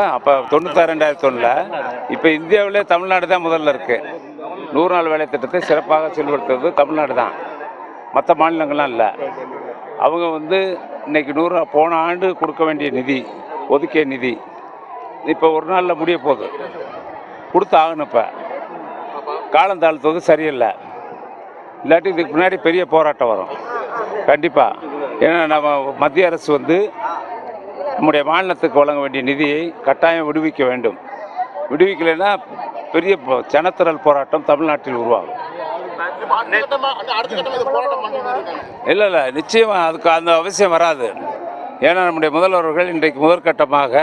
அப்போ அப்போ தொண்ணூத்தாறு ரெண்டாயிரத்தி ஒன்றில் இப்போ இந்தியாவிலே தமிழ்நாடு தான் முதல்ல இருக்குது நூறு நாள் வேலை திட்டத்தை சிறப்பாக செயல்படுத்துவது தமிழ்நாடு தான். மற்ற மாநிலங்கள்லாம் இல்லை. அவங்க வந்து இன்றைக்கி நூறு நாள் போன ஆண்டு கொடுக்க வேண்டிய நிதி ஒதுக்கிய நிதி இப்போ ஒரு நாளில் முடிய போகுது. கொடுத்து ஆகணும் இப்போ. காலம் தாழ்த்துவது சரியில்லை. இல்லாட்டி இதுக்கு முன்னாடி பெரிய போராட்டம் வரும். கண்டிப்பாக ஏன்னா நம்ம மத்திய அரசு வந்து நம்முடைய மாநிலத்துக்கு வழங்க வேண்டிய நிதியை கட்டாயம் விடுவிக்க வேண்டும். விடுவிக்கலைன்னா பெரிய ஜனத்திரல் போராட்டம் தமிழ்நாட்டில் உருவாகும். இல்லை இல்லை நிச்சயமாக அதுக்கு அந்த அவசியம் வராது. ஏன்னா நம்முடைய முதல்வர்கள் இன்றைக்கு முதற்கட்டமாக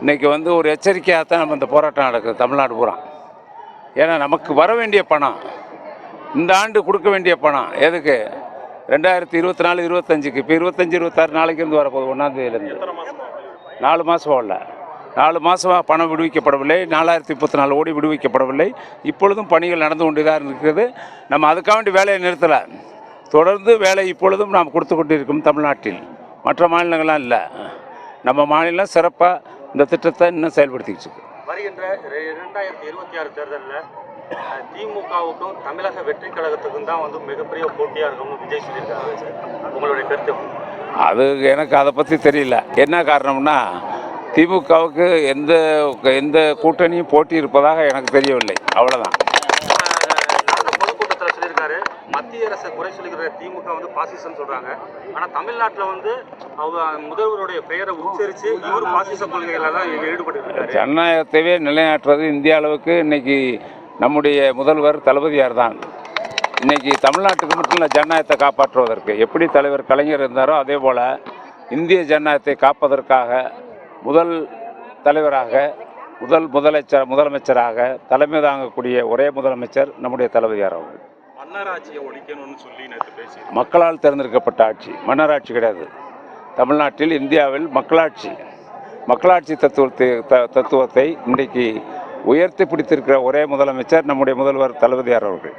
இன்றைக்கி வந்து ஒரு எச்சரிக்கையாக தான் நம்ம இந்த போராட்டம் நடக்குது தமிழ்நாடு பூரா. ஏன்னா நமக்கு வர வேண்டிய பணம் இந்த ஆண்டு கொடுக்க வேண்டிய பணம் எதுக்கு? ரெண்டாயிரத்தி இருபத்தி நாலு இருபத்தஞ்சுக்கு இப்போ இருபத்தஞ்சி இருபத்தாறு நாளைக்கு இருந்து வரப்போகுது ஒன்றாந்தேதியிலேருந்து நாலு மாதம் வரல நாலு மாதமாக பணம் விடுவிக்கப்படவில்லை நாலாயிரத்தி முப்பத்தி நாலு கோடி விடுவிக்கப்படவில்லை. இப்பொழுதும் பணிகள் நடந்து கொண்டுதான் இருக்கிறது. நம்ம அதுக்காக வேண்டி வேலையை நிறுத்தலை. தொடர்ந்து வேலை இப்பொழுதும் நாம் கொடுத்து கொண்டிருக்கும் தமிழ்நாட்டில். மற்ற மாநிலங்கள்லாம் இல்லை. நம்ம மாநிலம் சிறப்பாக இந்த திட்டத்தை இன்னும் செயல்படுத்திக்கிட்டு இருக்கு. வருகின்ற இரண்டாயிரத்தி இருபத்தி ஆறு தேர்தலில் திமுகவுக்கும் தமிழக வெற்றி கழகத்துக்கும் தான் வந்து மிகப்பெரிய போட்டியாக இருக்கும்னு விஜய் சொல்லியிருக்காங்க சார். உங்களுடைய கருத்து? அது எனக்கு அதை பற்றி தெரியல. என்ன காரணம்னா திமுகவுக்கு எந்த எந்த கூட்டணியும் போட்டி இருப்பதாக எனக்கு தெரியவில்லை. அவ்வளோதான் பொதுக்கூட்டத்தில் சொல்லியிருக்காரு. மத்திய அரசை குறை சொல்லிக்கிற திமுக வந்து பாசிசம் சொல்றாங்க. ஆனா தமிழ்நாட்டில் வந்து அவங்க முதல்வருடைய பெயரை உச்சரித்து இவர் பாசிச கொள்கையில தான் ஈடுபட்டு ஜனநாயகத்தையே நிலைநாட்டுறது இந்திய அளவுக்கு இன்னைக்கு நம்முடைய முதல்வர் தளபதியார் தான் இன்னைக்கு தமிழ்நாட்டுக்கு மட்டும் இல்லை ஜனநாயகத்தை காப்பாற்றுவதற்கு. எப்படி தலைவர் கலைஞர் இருந்தாரோ அதே போல் இந்திய ஜனநாயகத்தை காப்பதற்காக முதல் தலைவராக முதல் முதலமைச்சர் முதலமைச்சராக தலைமை தாங்கக்கூடிய ஒரே முதலமைச்சர் நம்முடைய தளபதியார் அவர்கள். மன்னராட்சியை ஒழிக்கணும்னு சொல்லி நேற்று பேசி மக்களால் தேர்ந்தெடுக்கப்பட்ட ஆட்சி. மன்னராட்சி கிடையாது. தமிழ்நாட்டில் இந்தியாவில் மக்களாட்சி. மக்களாட்சி தத்துவத்தை த- தத்துவத்தை இன்றைக்கு உயர்த்தி பிடித்திருக்கிற ஒரே முதலமைச்சர் நம்முடைய முதல்வர் தளபதியார் அவர்கள்.